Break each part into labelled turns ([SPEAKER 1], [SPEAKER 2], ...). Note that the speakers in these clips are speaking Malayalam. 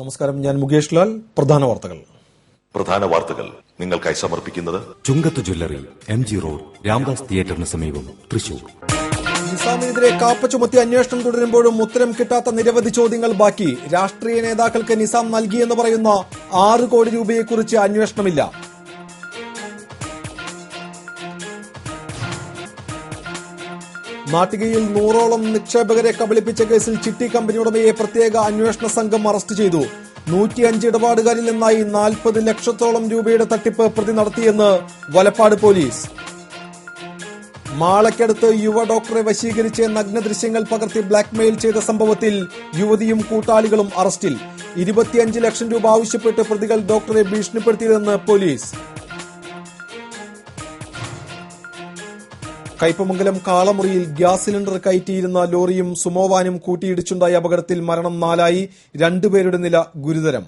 [SPEAKER 1] നമസ്കാരം ഞാൻ മുകേഷ് ലാൽ. പ്രധാന വാർത്തകൾ.
[SPEAKER 2] പ്രധാന വാർത്തകൾ നിങ്ങൾക്കായി സമർപ്പിക്കുന്നത്
[SPEAKER 3] Chungath jewellery M G road Ramdas തിയേറ്ററിന് സമീപം തൃശൂർ.
[SPEAKER 1] നിസാമിനെതിരെ കാപ്പ ചുമത്തി അന്വേഷണം തുടരുമ്പോഴും ഉത്തരം കിട്ടാത്ത നിരവധി ചോദ്യങ്ങൾ ബാക്കി. രാഷ്ട്രീയ നേതാക്കൾക്ക് നിസാം നൽകിയെന്ന് പറയുന്ന ആറ് കോടി രൂപയെക്കുറിച്ച് അന്വേഷണമില്ല. നാട്ടികയിൽ നൂറോളം നിക്ഷേപകരെ കബളിപ്പിച്ച കേസിൽ ചിട്ടി കമ്പനി ഉടമയെ പ്രത്യേക അന്വേഷണ സംഘം അറസ്റ്റ് ചെയ്തു. നൂറ്റിയഞ്ച് ഇടപാടുകാരിൽ നിന്നായി നാൽപ്പത് ലക്ഷത്തോളം രൂപയുടെ തട്ടിപ്പ് പ്രതി നടത്തിയെന്ന് വലപ്പാട് പോലീസ്. മാളയ്ക്കടുത്ത് യുവ ഡോക്ടറെ വശീകരിച്ച് നഗ്ന ദൃശ്യങ്ങൾ പകർത്തി ബ്ലാക്ക്മെയിൽ ചെയ്ത സംഭവത്തിൽ യുവതിയും കൂട്ടാളികളും അറസ്റ്റിൽ. ഇരുപത്തിയഞ്ച് ലക്ഷം രൂപ ആവശ്യപ്പെട്ട് പ്രതികൾ ഡോക്ടറെ ഭീഷണിപ്പെടുത്തിയതെന്ന് പോലീസ്. കയ്പമംഗലം കാളമുറിയിൽ ഗ്യാസ് സിലിണ്ടർ കയറ്റിയിരുന്ന ലോറിയും സുമോവാനും കൂട്ടിയിടിച്ചുണ്ടായ അപകടത്തിൽ മരണം നാലായി രണ്ടുപേരുടെ നില ഗുരുതരം.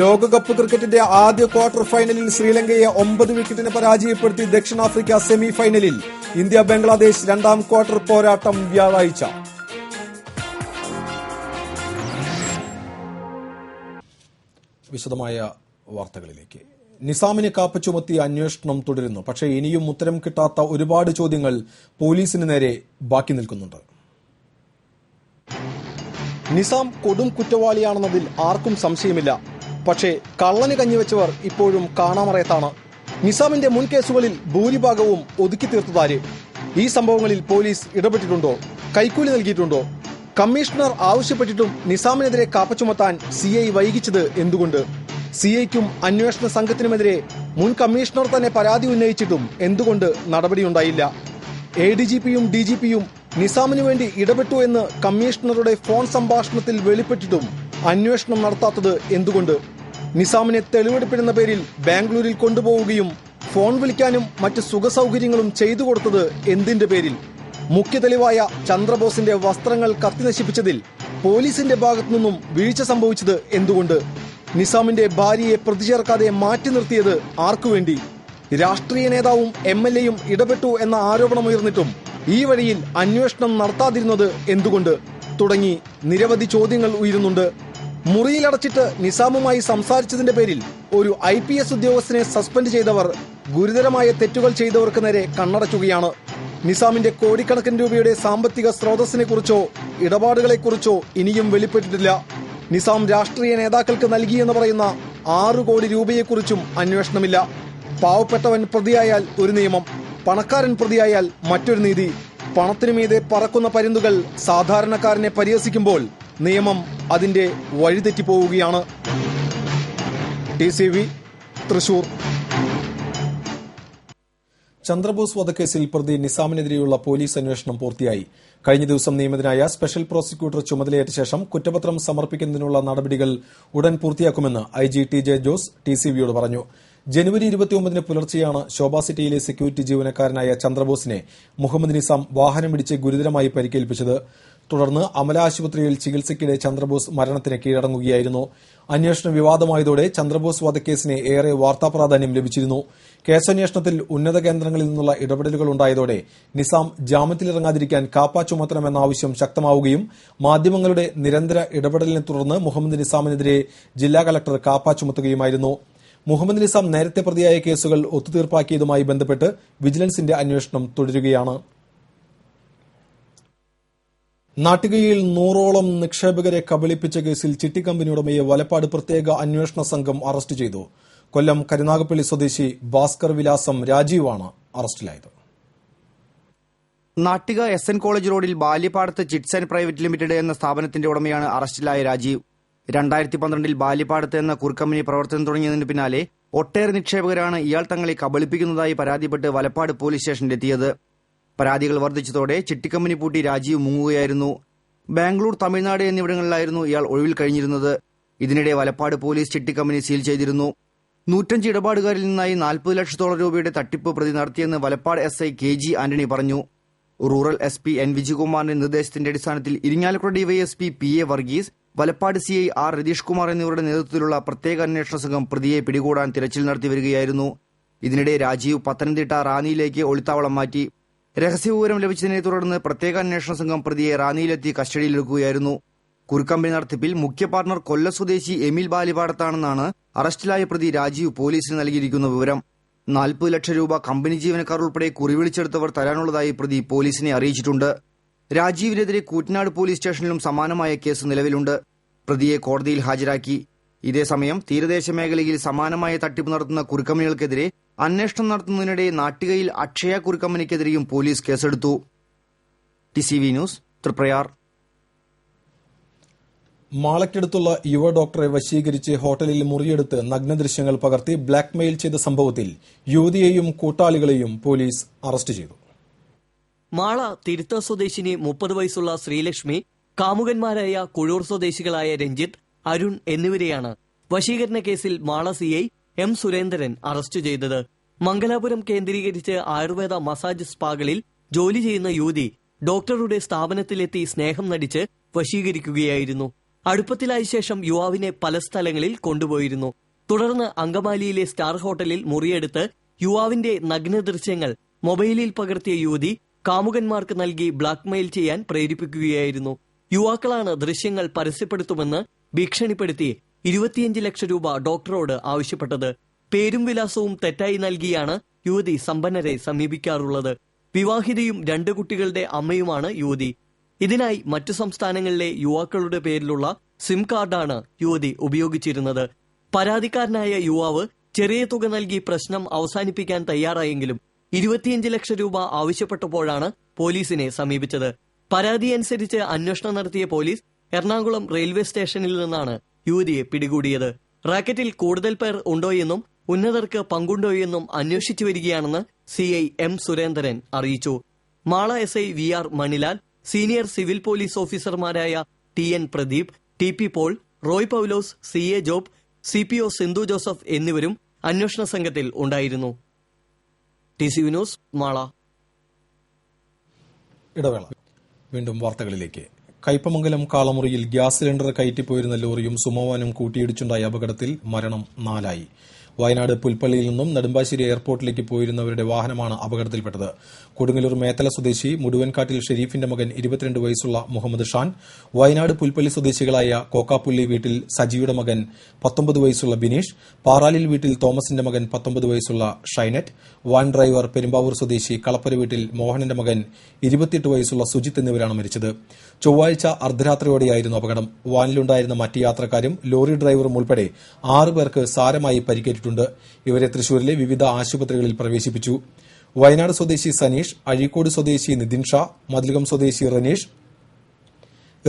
[SPEAKER 1] ലോകകപ്പ് ക്രിക്കറ്റിന്റെ ആദ്യ ക്വാർട്ടർ ഫൈനലിൽ ശ്രീലങ്കയെ ഒമ്പത് വിക്കറ്റിന് പരാജയപ്പെടുത്തി ദക്ഷിണാഫ്രിക്ക സെമി ഫൈനലിൽ ഇന്ത്യ ബംഗ്ലാദേശ് രണ്ടാം ക്വാർട്ടർ പോരാട്ടം വ്യാഴാഴ്ച. വിശദമായ വാർത്തകളിലേക്ക്. നിസാമിനെ കാപ്പ് ചുമത്തി അന്വേഷണം തുടരുന്നു. പക്ഷേ ഇനിയും ഉത്തരം കിട്ടാത്ത ഒരുപാട് ചോദ്യങ്ങൾ പോലീസിന് നേരെ ബാക്കി നിൽക്കുന്നുണ്ട്. നിസാം കൊടും കുറ്റവാളിയാണെന്നതിൽ ആർക്കും സംശയമില്ല. പക്ഷേ കള്ളന് കഞ്ഞിവെച്ചവർ ഇപ്പോഴും കാണാമറയത്താണ്. നിസാമിന്റെ മുൻ കേസുകളിൽ ഭൂരിഭാഗവും ഒതുക്കി തീർത്തതാര് ഈ സംഭവങ്ങളിൽ പോലീസ് ഇടപെട്ടിട്ടുണ്ടോ? കൈക്കൂലി നൽകിയിട്ടുണ്ടോ? കമ്മീഷണർ ആവശ്യപ്പെട്ടിട്ടും നിസാമിനെതിരെ കാപ്പ ചുമത്താൻ സി ഐ വൈകിച്ചത് എന്തുകൊണ്ട്? സി ഐക്കും അന്വേഷണ സംഘത്തിനുമെതിരെ മുൻ കമ്മീഷണർ തന്നെ പരാതി ഉന്നയിച്ചിട്ടും എന്തുകൊണ്ട് നടപടിയുണ്ടായില്ല. എ ഡി ജി പിയും ഡി ജി പിയും നിസാമിനു വേണ്ടി ഇടപെട്ടു എന്ന് കമ്മീഷണറുടെ ഫോൺ സംഭാഷണത്തിൽ വെളിപ്പെട്ടിട്ടും അന്വേഷണം നടത്താത്തത് എന്തുകൊണ്ട്? നിസാമിനെ തെളിവെടുപ്പിനെന്ന പേരിൽ ബാംഗ്ലൂരിൽ കൊണ്ടുപോവുകയും ഫോൺ വിളിക്കാനും മറ്റ് സുഖസൗകര്യങ്ങളും ചെയ്തു കൊടുത്തത് എന്തിന്റെ പേരിൽ? മുഖ്യ തെളിവായ ചന്ദ്രബോസിന്റെ വസ്ത്രങ്ങൾ കത്തിനശിപ്പിച്ചതിൽ പോലീസിന്റെ ഭാഗത്തു നിന്നും വീഴ്ച സംഭവിച്ചത് എന്തുകൊണ്ട്? നിസാമിന്റെ ഭാര്യയെ പ്രതിചേർക്കാതെ മാറ്റി നിർത്തിയത് ആർക്കുവേണ്ടി? രാഷ്ട്രീയ നേതാവും എം എൽ എയും ഇടപെട്ടു എന്ന ആരോപണമുയർന്നിട്ടും ഈ വഴിയിൽ അന്വേഷണം നടത്താതിരുന്നത് എന്തുകൊണ്ട്? തുടങ്ങി നിരവധി ചോദ്യങ്ങൾ ഉയരുന്നുണ്ട്. മുറിയിലടച്ചിട്ട് നിസാമുമായി സംസാരിച്ചതിന്റെ പേരിൽ ഒരു ഐ പി എസ് ഉദ്യോഗസ്ഥനെ സസ്പെൻഡ് ചെയ്തവർ ഗുരുതരമായ തെറ്റുകൾ ചെയ്തവർക്ക് നേരെ കണ്ണടച്ചുകയാണ് നിസാമിന്റെ കോടിക്കണക്കിന് രൂപയുടെ സാമ്പത്തിക സ്രോതസ്സിനെ കുറിച്ചോ ഇടപാടുകളെക്കുറിച്ചോ ഇനിയും വെളിപ്പെട്ടിട്ടില്ല. നിസാം രാഷ്ട്രീയ നേതാക്കൾക്ക് നൽകിയെന്ന് പറയുന്ന ആറു കോടി രൂപയെക്കുറിച്ചും അന്വേഷണമില്ല. പാവപ്പെട്ടവൻ പ്രതിയായാൽ ഒരു നിയമം പണക്കാരൻ പ്രതിയായാൽ മറ്റൊരു നീതി. പണത്തിനു മീതെ പറക്കുന്ന പരിന്തുകൾ സാധാരണക്കാരനെ പരിഹസിക്കുമ്പോൾ നിയമം അതിന്റെ വഴിതെറ്റിപ്പോവുകയാണ്. T C V Thrissur. Chandrabose വധക്കേസിൽ പ്രതി നിസാമിനെതിരെയുള്ള പോലീസ് അന്വേഷണം പൂർത്തിയായി. കഴിഞ്ഞ ദിവസം നിയമിതനായ സ്പെഷ്യൽ പ്രോസിക്യൂട്ടർ ചുമതലയേറ്റ ശേഷം കുറ്റപത്രം സമർപ്പിക്കുന്നതിനുള്ള നടപടികൾ ഉടൻ പൂർത്തിയാക്കുമെന്ന് I G T J Jose T C വിയോട് പറഞ്ഞു. ജനുവരി ഇരുപത്തിയൊമ്പതിന് പുലർച്ചെയാണ് ശോഭാ സിറ്റിയിലെ സെക്യൂരിറ്റി ജീവനക്കാരനായ ചന്ദ്രബോസിനെ മുഹമ്മദ് നിസാം വാഹനമിടിച്ച് ഗുരുതരമായി പരിക്കേൽപ്പിച്ചത്. തുടർന്ന് അമല ആശുപത്രിയിൽ ചികിത്സയ്ക്കിടെ ചന്ദ്രബോസ് മരണത്തിന് കീഴടങ്ങുകയായിരുന്നു. അന്വേഷണം വിവാദമായതോടെ ചന്ദ്രബോസ് വധക്കേസിന് ഏറെ വാർത്താ പ്രാധാന്യം ലഭിച്ചിരുന്നു. കേസന്വേഷണത്തിൽ ഉന്നത കേന്ദ്രങ്ങളിൽ നിന്നുള്ള ഇടപെടലുകൾ ഉണ്ടായതോടെ നിസാം ജാമ്യത്തിലിറങ്ങാതിരിക്കാൻ കാപ്പ ചുമത്തണമെന്ന ആവശ്യം ശക്തമാവുകയും മാധ്യമങ്ങളുടെ നിരന്തര ഇടപെടലിനെ തുടർന്ന് മുഹമ്മദ് നിസാമിനെതിരെ ജില്ലാ കലക്ടർ കാപ്പ ചുമത്തുകയുമായിരുന്നു. മുഹമ്മദ് നിസാം നേരത്തെ പ്രതിയായ കേസുകൾ ഒത്തുതീർപ്പാക്കിയതുമായി ബന്ധപ്പെട്ട് വിജിലൻസിന്റെ അന്വേഷണം തുടരുകയാണ്. നാട്ടികയിൽ നൂറോളം നിക്ഷേപകരെ കബളിപ്പിച്ച കേസിൽ ചിട്ടി കമ്പനി ഉടമയെ വലപ്പാട് പ്രത്യേക അന്വേഷണ സംഘം അറസ്റ്റ് ചെയ്തു. കൊല്ലം കരുനാഗപ്പള്ളി സ്വദേശി ഭാസ്കർ വിലാസം രാജീവാണ് അറസ്റ്റിലായത്.
[SPEAKER 4] നാട്ടിക എസ് എൻ കോളേജ് റോഡിൽ Balyapadath chits and private limited എന്ന സ്ഥാപനത്തിന്റെ ഉടമയാണ് അറസ്റ്റിലായ രാജീവ്. രണ്ടായിരത്തി പന്ത്രണ്ടിൽ ബാല്യപ്പാടത്ത് എന്ന കുറുക്കമ്പനി പ്രവർത്തനം തുടങ്ങിയതിന് പിന്നാലെ ഒട്ടേറെ നിക്ഷേപകരാണ് ഇയാൾ തങ്ങളെ കബളിപ്പിക്കുന്നതായി പരാതിപ്പെട്ട് വലപ്പാട് പോലീസ് സ്റ്റേഷനിലെത്തിയത്. പരാതികൾ വർദ്ധിച്ചതോടെ ചിട്ടിക്കമ്പനി പൂട്ടി രാജീവ് മുങ്ങുകയായിരുന്നു. ബാംഗ്ലൂർ തമിഴ്നാട് എന്നിവിടങ്ങളിലായിരുന്നു ഇയാൾ ഒഴിവിൽ കഴിഞ്ഞിരുന്നത്. ഇതിനിടെ വലപ്പാട് പോലീസ് ചിട്ടിക്കമ്പനി സീൽ ചെയ്തിരുന്നു. നൂറ്റഞ്ച് ഇടപാടുകാരിൽ നിന്നായി നാൽപ്പത് ലക്ഷത്തോളം രൂപയുടെ തട്ടിപ്പ് പ്രതി നടത്തിയെന്ന് Valappad S I K G Antony പറഞ്ഞു. റൂറൽ എസ് പി എൻ വിജയകുമാറിന്റെ നിർദ്ദേശത്തിന്റെ അടിസ്ഥാനത്തിൽ Irinjalakuda DySP P A Varghese Valappad C I R Ratheesh Kumar എന്നിവരുടെ നേതൃത്വത്തിലുള്ള പ്രത്യേക അന്വേഷണ സംഘം പ്രതിയെ പിടികൂടാൻ തിരച്ചിൽ നടത്തി വരികയായിരുന്നു. ഇതിനിടെ രാജീവ് പത്തനംതിട്ട റാന്നിയിലേക്ക് ഒളിത്താവളം മാറ്റി. രഹസ്യവിവരം ലഭിച്ചതിനെ തുടർന്ന് പ്രത്യേക അന്വേഷണ സംഘം പ്രതിയെ റാന്നിയിലെത്തി കസ്റ്റഡിയിലെടുക്കുകയായിരുന്നു. കുറുക്കമ്പനി നടത്തിപ്പിൽ മുഖ്യ പാർട്ണർ കൊല്ല സ്വദേശി എമിൽ ബാലിപാടത്താണെന്നാണ് അറസ്റ്റിലായ പ്രതി രാജീവ് പോലീസിന് നൽകിയിരിക്കുന്ന വിവരം. നാൽപ്പത് ലക്ഷം രൂപ കമ്പനി ജീവനക്കാർ ഉൾപ്പെടെ കുറിവിളിച്ചെടുത്തവർ തരാനുള്ളതായി പ്രതി പോലീസിനെ അറിയിച്ചിട്ടുണ്ട്. രാജീവിനെതിരെ കൂറ്റനാട് പോലീസ് സ്റ്റേഷനിലും സമാനമായ കേസ് നിലവിലുണ്ട്. പ്രതിയെ കോടതിയിൽ ഹാജരാക്കി. ഇതേസമയം തീരദേശ മേഖലയിൽ സമാനമായ തട്ടിപ്പ് നടത്തുന്ന കുറുക്കമ്പനികൾക്കെതിരെ അന്വേഷണം നടത്തുന്നതിനിടെ നാട്ടികയിൽ അക്ഷയ കുറുക്കമ്പനിക്കെതിരെയും പോലീസ് കേസെടുത്തു. T C V news Triprayar.
[SPEAKER 1] മാളയ്ക്കടുത്തുള്ള യുവ ഡോക്ടറെ വശീകരിച്ച് ഹോട്ടലിൽ മുറിയെടുത്ത് നഗ്നദൃശ്യങ്ങൾ പകർത്തി ബ്ലാക്ക്മെയിൽ ചെയ്ത സംഭവത്തിൽ യുവതിയെയും കൂട്ടാളികളെയും പോലീസ് അറസ്റ്റ് ചെയ്തു.
[SPEAKER 5] മാള തിരുത്ത സ്വദേശിനി മുപ്പത് വയസ്സുള്ള ശ്രീലക്ഷ്മി കാമുകന്മാരായ കുഴൂർ സ്വദേശികളായ രഞ്ജിത്ത് അരുൺ എന്നിവരെയാണ്. വശീകരണ കേസിൽ Mala CI M Surendran arrest ചെയ്തത്. മംഗലാപുരം കേന്ദ്രീകരിച്ച് ആയുർവേദ മസാജ് സ്പാകളിൽ ജോലി ചെയ്യുന്ന യുവതി ഡോക്ടറുടെ സ്ഥാപനത്തിലെത്തി സ്നേഹം നടിച്ച് വശീകരിക്കുകയായിരുന്നു. അടുപ്പത്തിലായ ശേഷം യുവാവിനെ പല സ്ഥലങ്ങളിൽ കൊണ്ടുപോയിരുന്നു. തുടർന്ന് അങ്കമാലിയിലെ സ്റ്റാർ ഹോട്ടലിൽ മുറിയെടുത്ത് യുവാവിന്റെ നഗ്ന ദൃശ്യങ്ങൾ മൊബൈലിൽ പകർത്തിയ യുവതി കാമുകന്മാർക്ക് നൽകി ബ്ലാക്ക്മെയിൽ ചെയ്യാൻ പ്രേരിപ്പിക്കുകയായിരുന്നു. യുവാക്കളാണ് ദൃശ്യങ്ങൾ പരസ്യപ്പെടുത്തുമെന്ന് ഭീഷണിപ്പെടുത്തി ഇരുപത്തിയഞ്ച് ലക്ഷം രൂപ ഡോക്ടറോട് ആവശ്യപ്പെട്ടത്. പേരും വിലാസവും തെറ്റായി നൽകിയാണ് യുവതി സമ്പന്നരെ സമീപിക്കാറുള്ളത്. വിവാഹിതയും രണ്ട് കുട്ടികളുടെ അമ്മയുമാണ് യുവതി. ഇതിനായി മറ്റു സംസ്ഥാനങ്ങളിലെ യുവാക്കളുടെ പേരിലുള്ള സിം കാർഡാണ് യുവതി ഉപയോഗിച്ചിരുന്നത്. പരാതിക്കാരനായ യുവാവ് ചെറിയ തുക നൽകി പ്രശ്നം അവസാനിപ്പിക്കാൻ തയ്യാറായെങ്കിലും ഇരുപത്തിയഞ്ച് ലക്ഷം രൂപ ആവശ്യപ്പെട്ടപ്പോഴാണ് പോലീസിനെ സമീപിച്ചത്. പരാതി അനുസരിച്ച് അന്വേഷണം നടത്തിയ പോലീസ് എറണാകുളം റെയിൽവേ സ്റ്റേഷനിൽ നിന്നാണ് യുവതിയെ പിടികൂടിയത്. റാക്കറ്റിൽ കൂടുതൽ പേർ ഉണ്ടോയെന്നും ഉന്നതർക്ക് പങ്കുണ്ടോയെന്നും അന്വേഷിച്ചു വരികയാണെന്ന് സി ഐ എം സുരേന്ദ്രൻ അറിയിച്ചു. Mala S I V R Manilal senior civil police ഓഫീസർമാരായ T N Pradeep T P Paul Roy Paulose C A Job C P O Sindhu Joseph എന്നിവരും അന്വേഷണ സംഘത്തിൽ ഉണ്ടായിരുന്നു. മാള.
[SPEAKER 1] ഇടവേള. വീണ്ടും വാർത്തകളിലേക്ക്. കയ്പമംഗലം കാളമുറിയിൽ ഗ്യാസ് സിലിണ്ടർ കയറ്റിപ്പോയിരുന്ന ലോറിയും സുമോവാനും കൂട്ടിയിടിച്ചുണ്ടായ അപകടത്തിൽ മരണം നാലായി. വയനാട് പുൽപ്പള്ളിയിൽ നിന്നും നെടുമ്പാശ്ശേരി എയർപോർട്ടിലേക്ക് പോയിരുന്നവരുടെ വാഹനമാണ് അപകടത്തിൽപ്പെട്ടത്. കൊടുങ്ങല്ലൂർ മേത്തല സ്വദേശി മുടുവൻകാട്ടിൽ ഷെരീഫിന്റെ മകൻ ഇരുപത്തിരണ്ട് വയസ്സുള്ള മുഹമ്മദ് ഷാൻ വയനാട് പുൽപ്പള്ളി സ്വദേശികളായ കോക്കാപ്പുള്ളി വീട്ടിൽ സജിയുടെ മകൻ പത്തൊമ്പത് വയസ്സുള്ള ബിനീഷ് പാറാലിൽ വീട്ടിൽ തോമസിന്റെ മകൻ പത്തൊമ്പത് വയസ്സുള്ള ഷൈനറ്റ് വാൻ ഡ്രൈവർ പെരുമ്പാവൂർ സ്വദേശി കളപ്പര വീട്ടിൽ മോഹനന്റെ മകൻ ഇരുപത്തിയെട്ട് വയസ്സുള്ള സുജിത്ത് എന്നിവരാണ് മരിച്ചത്. ചൊവ്വാഴ്ച അർദ്ധരാത്രിയോടെയായിരുന്നു അപകടം. വാനിലുണ്ടായിരുന്ന മറ്റ് യാത്രക്കാരും ലോറി ഡ്രൈവറും ഉൾപ്പെടെ ആറുപേർക്ക് സാരമായി പരിക്കേറ്റിട്ടുണ്ട്. ഇവരെ തൃശൂരിലെ വിവിധ ആശുപത്രികളിൽ പ്രവേശിപ്പിച്ചു. വയനാട് സ്വദേശി സനീഷ് അഴീക്കോട് സ്വദേശി നിതിൻ ഷാ മതിലകം സ്വദേശി റനീഷ്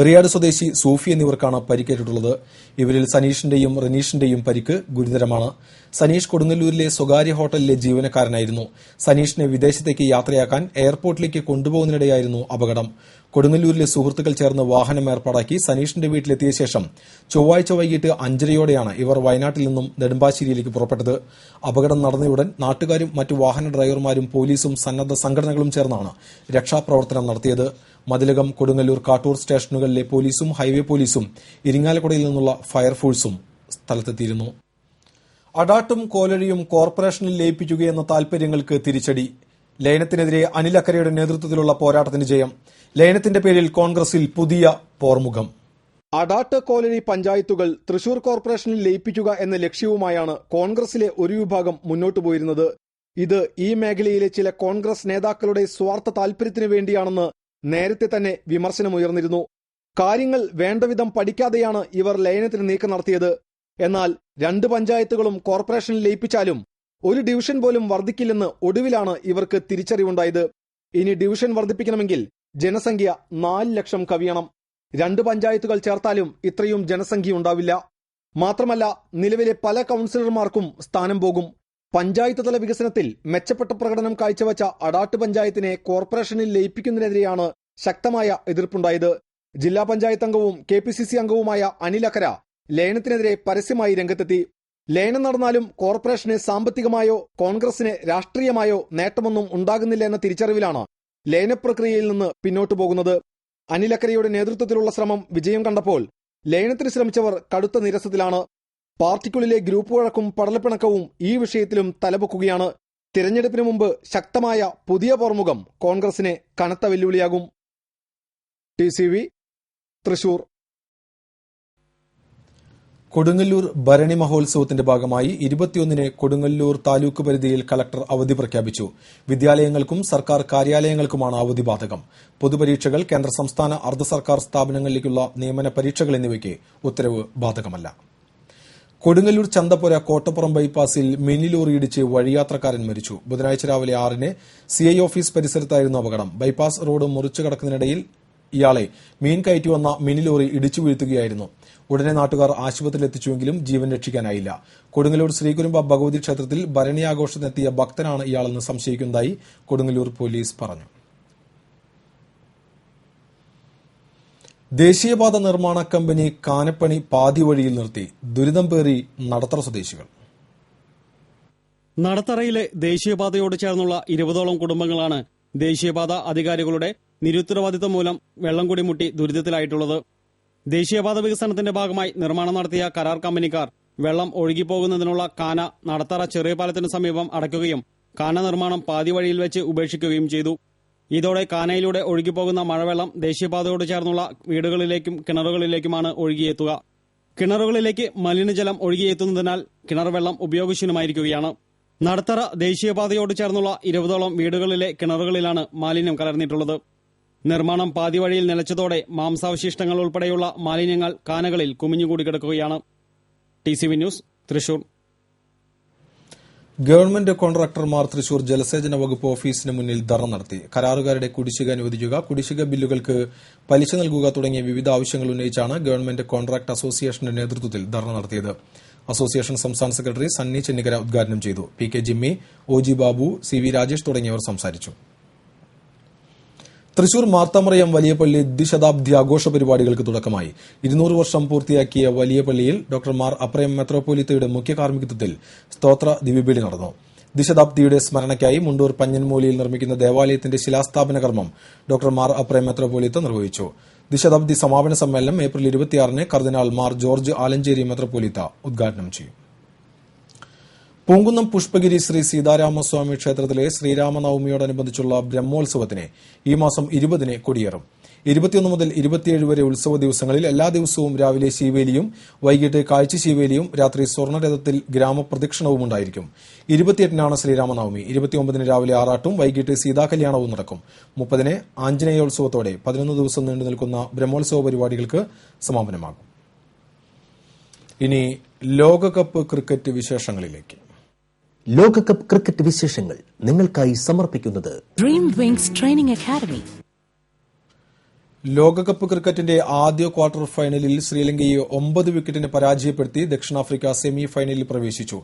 [SPEAKER 1] എറിയാട് സ്വദേശി സൂഫി എന്നിവർക്കാണ് പരിക്കേറ്റിട്ടുള്ളത്. ഇവരിൽ സനീഷിന്റെയും റനീഷിന്റെയും പരിക്ക് ഗുരുതരമാണ്. സനീഷ് കൊടുങ്ങല്ലൂരിലെ സ്വകാര്യ ഹോട്ടലിലെ ജീവനക്കാരനായിരുന്നു. സനീഷിനെ വിദേശത്തേക്ക് യാത്രയാക്കാൻ എയർപോർട്ടിലേക്ക് കൊണ്ടുപോകുന്നതിനിടെയായിരുന്നു അപകടം. കൊടുങ്ങല്ലൂരിലെ സുഹൃത്തുക്കൾ ചേർന്ന് വാഹനം ഏർപ്പാടാക്കി സനീഷിന്റെ വീട്ടിലെത്തിയ ശേഷം ചൊവ്വാഴ്ച വൈകിട്ട് അഞ്ചരയോടെയാണ് ഇവർ വയനാട്ടിൽ നിന്നും നെടുമ്പാശ്ശേരിയിലേക്ക് പുറപ്പെട്ടത്. അപകടം നടന്നയുടൻ നാട്ടുകാരും മറ്റു വാഹന ഡ്രൈവർമാരും പോലീസും സന്നദ്ധ സംഘടനകളും ചേർന്നാണ് രക്ഷാപ്രവർത്തനം നടത്തിയത്. മതിലകം കൊടുങ്ങല്ലൂർ കാട്ടൂർ സ്റ്റേഷനുകളിലെ പോലീസും ഹൈവേ പോലീസും ഇരിങ്ങാലക്കുടയിൽ നിന്നുള്ള ഫയർഫോഴ്സും സ്ഥലത്തെത്തിയിരുന്നു. അടാട്ടും കോലഴിയും കോർപ്പറേഷനിൽ ലയിപ്പിക്കുകയെന്ന താൽപര്യങ്ങൾക്ക് തിരിച്ചടി. ലയനത്തിനെതിരെ അനിൽ അക്കരയുടെ നേതൃത്വത്തിലുള്ള പോരാട്ടത്തിന് ജയം. ലയനത്തിന്റെ പേരിൽ കോൺഗ്രസിൽ പുതിയ പോർമുഖം. അടാട്ട് കോലനി പഞ്ചായത്തുകൾ തൃശൂർ കോർപ്പറേഷനിൽ ലയിപ്പിക്കുക എന്ന ലക്ഷ്യവുമായാണ് കോൺഗ്രസിലെ ഒരു വിഭാഗം മുന്നോട്ടു പോയിരുന്നത്. ഇത് ഈ മേഖലയിലെ ചില കോൺഗ്രസ് നേതാക്കളുടെ സ്വാർത്ഥ താൽപര്യത്തിനു വേണ്ടിയാണെന്ന് നേരത്തെ തന്നെ വിമർശനമുയർന്നിരുന്നു. കാര്യങ്ങൾ വേണ്ടവിധം പഠിക്കാതെയാണ് ഇവർ ലയനത്തിന് നീക്കം നടത്തിയത്. എന്നാൽ രണ്ട് പഞ്ചായത്തുകളും കോർപ്പറേഷനിൽ ലയിപ്പിച്ചാലും ഒരു ഡിവിഷൻ പോലും വർദ്ധിക്കില്ലെന്ന് ഒടുവിലാണ് ഇവർക്ക് തിരിച്ചറിവുണ്ടായത്. ഇനി ഡിവിഷൻ വർദ്ധിപ്പിക്കണമെങ്കിൽ ജനസംഖ്യ നാല് ലക്ഷം കവിയണം. രണ്ട് പഞ്ചായത്തുകൾ ചേർത്താലും ഇത്രയും ജനസംഖ്യ ഉണ്ടാവില്ല. മാത്രമല്ല നിലവിലെ പല കൗൺസിലർമാർക്കും സ്ഥാനം പോകും. പഞ്ചായത്ത് തല വികസനത്തിൽ മെച്ചപ്പെട്ട പ്രകടനം കാഴ്ചവെച്ച അടാട്ട് പഞ്ചായത്തിനെ കോർപ്പറേഷനിൽ ലയിപ്പിക്കുന്നതിനെതിരെയാണ് ശക്തമായ എതിർപ്പുണ്ടായത്. ജില്ലാ പഞ്ചായത്ത് അംഗവും കെ പി സി സി അംഗവുമായ അനിൽ അക്കര ലയനത്തിനെതിരെ പരസ്യമായി രംഗത്തെത്തി. ലയനം നടന്നാലും കോർപ്പറേഷന് സാമ്പത്തികമായോ കോൺഗ്രസിന് രാഷ്ട്രീയമായോ നേട്ടമൊന്നും ഉണ്ടാകുന്നില്ല എന്ന തിരിച്ചറിവിലാണ് ലയനപ്രക്രിയയിൽ നിന്ന് പിന്നോട്ടു പോകുന്നത്. അനിലക്കരയുടെ നേതൃത്വത്തിലുള്ള ശ്രമം വിജയം കണ്ടപ്പോൾ ലയനത്തിന് ശ്രമിച്ചവർ കടുത്ത നിരസത്തിലാണ്. പാർട്ടിക്കുള്ളിലെ ഗ്രൂപ്പ് വഴക്കും പടലപ്പിണക്കവും ഈ വിഷയത്തിലും തലപൊക്കുകയാണ്. തിരഞ്ഞെടുപ്പിന് മുമ്പ് ശക്തമായ പുതിയ പോർമുഖം കോൺഗ്രസിന് കനത്ത വെല്ലുവിളിയാകും. T C V Thrissur. Kodungallur Bharani മഹോത്സവത്തിന്റെ ഭാഗമായി ഇരുപത്തിയൊന്നിന് കൊടുങ്ങല്ലൂർ താലൂക്ക് പരിധിയിൽ കളക്ടർ അവധി പ്രഖ്യാപിച്ചു. വിദ്യാലയങ്ങൾക്കും സർക്കാർ കാര്യാലയങ്ങൾക്കുമാണ് അവധി ബാധകം. പൊതുപരീക്ഷകൾ കേന്ദ്ര സംസ്ഥാന അർദ്ധ സർക്കാർ സ്ഥാപനങ്ങളിലേക്കുള്ള നിയമന പരീക്ഷകൾ എന്നിവയ്ക്ക് ഉത്തരവ് ബാധകമല്ല. കൊടുങ്ങല്ലൂർ ചന്തപ്പുര കോട്ടപ്പുറം ബൈപ്പാസിൽ മിനി ലോറി ഇടിച്ച് വഴിയാത്രക്കാരൻ മരിച്ചു. ബുധനാഴ്ച രാവിലെ ആറിന് സി ഐ ഓഫീസ് പരിസരത്തായിരുന്നു അപകടം. ബൈപ്പാസ് റോഡ് മുറിച്ചു കടക്കുന്നതിനിടയിൽ ഇയാളെ മീൻ കയറ്റി വന്ന മിനി ലോറി ഇടിച്ചു വീഴ്ത്തുകയായിരുന്നു. ഉടനെ നാട്ടുകാർ ആശുപത്രിയിൽ എത്തിച്ചുവെങ്കിലും ജീവൻ രക്ഷിക്കാനായില്ല. കൊടുങ്ങല്ലൂർ ശ്രീകുരുമ്പ ഭഗവതി ക്ഷേത്രത്തിൽ ഭരണി ആഘോഷത്തിനെത്തിയ ഭക്തനാണ് ഇയാളെന്ന് സംശയിക്കുന്നതായി കൊടുങ്ങല്ലൂർ പോലീസ് പറഞ്ഞു. ദേശീയപാത നിർമ്മാണ കമ്പനി കാനപ്പണി പാതി വഴിയിൽ നിർത്തി ദുരിതം പേറി നടത്തറ സ്വദേശികൾ.
[SPEAKER 6] നടത്തറയിലെ ദേശീയപാതയോട് ചേർന്നുള്ള ഇരുപതോളം കുടുംബങ്ങളാണ് ദേശീയപാത അധികാരികളുടെ നിരുത്തരവാദിത്വം മൂലം വെള്ളം കുടിമുട്ടി ദുരിതത്തിലായിട്ടുള്ളത്. ദേശീയപാത വികസനത്തിന്റെ ഭാഗമായി നിർമ്മാണം നടത്തിയ കരാർ കമ്പനിക്കാർ വെള്ളം ഒഴുകിപ്പോകുന്നതിനുള്ള കാന നടത്തറ ചെറിയ പാലത്തിന് സമീപം അടയ്ക്കുകയും കാന നിർമ്മാണം പാതി വഴിയിൽ വെച്ച് ഉപേക്ഷിക്കുകയും ചെയ്തു. ഇതോടെ കാനയിലൂടെ ഒഴുകിപ്പോകുന്ന മഴവെള്ളം ദേശീയപാതയോട് ചേർന്നുള്ള വീടുകളിലേക്കും കിണറുകളിലേക്കുമാണ് ഒഴുകിയെത്തുക. കിണറുകളിലേക്ക് മലിനജലം ഒഴുകിയെത്തുന്നതിനാൽ കിണർ വെള്ളം ഉപയോഗശൂന്യമായിരിക്കുകയാണ് നടത്തറ ദേശീയപാതയോട് ചേർന്നുള്ള ഇരുപതോളം വീടുകളിലെ കിണറുകളിലാണ് മാലിന്യം കലർന്നിട്ടുള്ളത്. നിർമ്മാണം പാതിവഴിയിൽ നിലച്ചതോടെ മാംസാവശിഷ്ടങ്ങൾ ഉൾപ്പെടെയുള്ള മാലിന്യങ്ങൾ കാനകളിൽ കുമിഞ്ഞുകൂടി കിടക്കുകയാണ് ടി ന്യൂസ് തൃശൂർ.
[SPEAKER 1] ഗവൺമെന്റ് കോൺട്രാക്ടർമാർ തൃശൂർ ജലസേചന വകുപ്പ് ഓഫീസിന് മുന്നിൽ ധർണ നടത്തി. കരാറുകാരുടെ കുടിശ്ശിക അനുവദിക്കുക കുടിശ്ശിക ബില്ലുകൾക്ക് പലിശ നൽകുക തുടങ്ങിയ വിവിധ ആവശ്യങ്ങൾ ഉന്നയിച്ചാണ് ഗവൺമെന്റ് കോൺട്രാക്ട് അസോസിയേഷന്റെ നേതൃത്വത്തിൽ ധർണ നടത്തിയത്. അസോസിയേഷൻ സംസ്ഥാന സെക്രട്ടറി സണ്ണി ചെന്നിക്കര ഉദ്ഘാടനം ചെയ്തു. P K Jimmy O G Babu C V Rajesh തുടങ്ങിയവർ സംസാരിച്ചു. തൃശൂർ മാത്തമറിയം വലിയ പള്ളി ദ്വിശതാബ്ദി ആഘോഷ പരിപാടികൾക്ക് തുടക്കമായി. ഇരുന്നൂറ് വർഷം പൂർത്തിയാക്കിയ വലിയ പള്ളിയിൽ ഡോക്ടർ മാർ അപ്രയം മെത്രോപൊലിത്തയുടെ മുഖ്യ കാർമ്മികത്വത്തിൽ സ്തോത്ര ദിവ്യബലി നടന്നു. ദ്വിശതാബ്ദിയുടെ സ്മരണയ്ക്കായി മുണ്ടൂർ പഞ്ഞൻമൂലിയിൽ നിർമ്മിക്കുന്ന ദേവാലയത്തിന്റെ ശിലാസ്ഥാപന കർമ്മം ഡോക്ടർമാർ അപ്രയം മെത്രോപൊലിത്ത നിർവഹിച്ചു. ദ്വിശതാബ്ദി സമാപന സമ്മേളനം ഏപ്രിൽ ഇരുപത്തിയാറിന് കർദിനാൾ മാർ ജോർജ് ആലഞ്ചേരി മെത്രോപൊലിത്ത ഉദ്ഘാടനം ചെയ്യും. പൂങ്കുന്നം പുഷ്പഗിരി ശ്രീ സീതാരാമസ്വാമി ക്ഷേത്രത്തിലെ ശ്രീരാമനവമിയോടനുബന്ധിച്ചുള്ള ബ്രഹ്മോത്സവത്തിന് ഈ മാസം ഇരുപതിന് കൊടിയേറും. ഇരുപത്തിയൊന്ന് മുതൽ ഇരുപത്തിയേഴ് വരെ ഉത്സവ ദിവസങ്ങളിൽ എല്ലാ ദിവസവും രാവിലെ ശിവേലിയും വൈകിട്ട് കാഴ്ച ശീവേലിയും രാത്രി സ്വർണരഥത്തിൽ ഗ്രാമപ്രദക്ഷിണവും ഉണ്ടായിരിക്കും. ഇരുപത്തിയെട്ടിനാണ് ശ്രീരാമനവമി. ഇരുപത്തിയൊമ്പതിന് രാവിലെ ആറാട്ടും വൈകിട്ട് സീതാകല്യാണവും നടക്കും. മുപ്പതിന് ആഞ്ജനേയോത്സവത്തോടെ പതിനൊന്ന് ദിവസം നീണ്ടു നിൽക്കുന്ന ബ്രഹ്മോത്സവ പരിപാടികൾക്ക് സമാപനമാകും. ഇനി ലോകകപ്പ് ക്രിക്കറ്റ് വിശേഷങ്ങളിലേക്ക്.
[SPEAKER 7] ലോകകപ്പ് ക്രിക്കറ്റ് വിശേഷങ്ങൾ നിങ്ങൾക്കായി സമർപ്പിക്കുന്നത്
[SPEAKER 8] ഡ്രീം Wings Training അക്കാദമി
[SPEAKER 1] ലോകകപ്പ് ക്രിക്കറ്റിന്റെ ആദ്യ ക്വാർട്ടർ ഫൈനലിൽ ശ്രീലങ്കയെ ഒമ്പത് വിക്കറ്റിന് പരാജയപ്പെടുത്തി ദക്ഷിണാഫ്രിക്ക സെമി ഫൈനലിൽ പ്രവേശിച്ചു.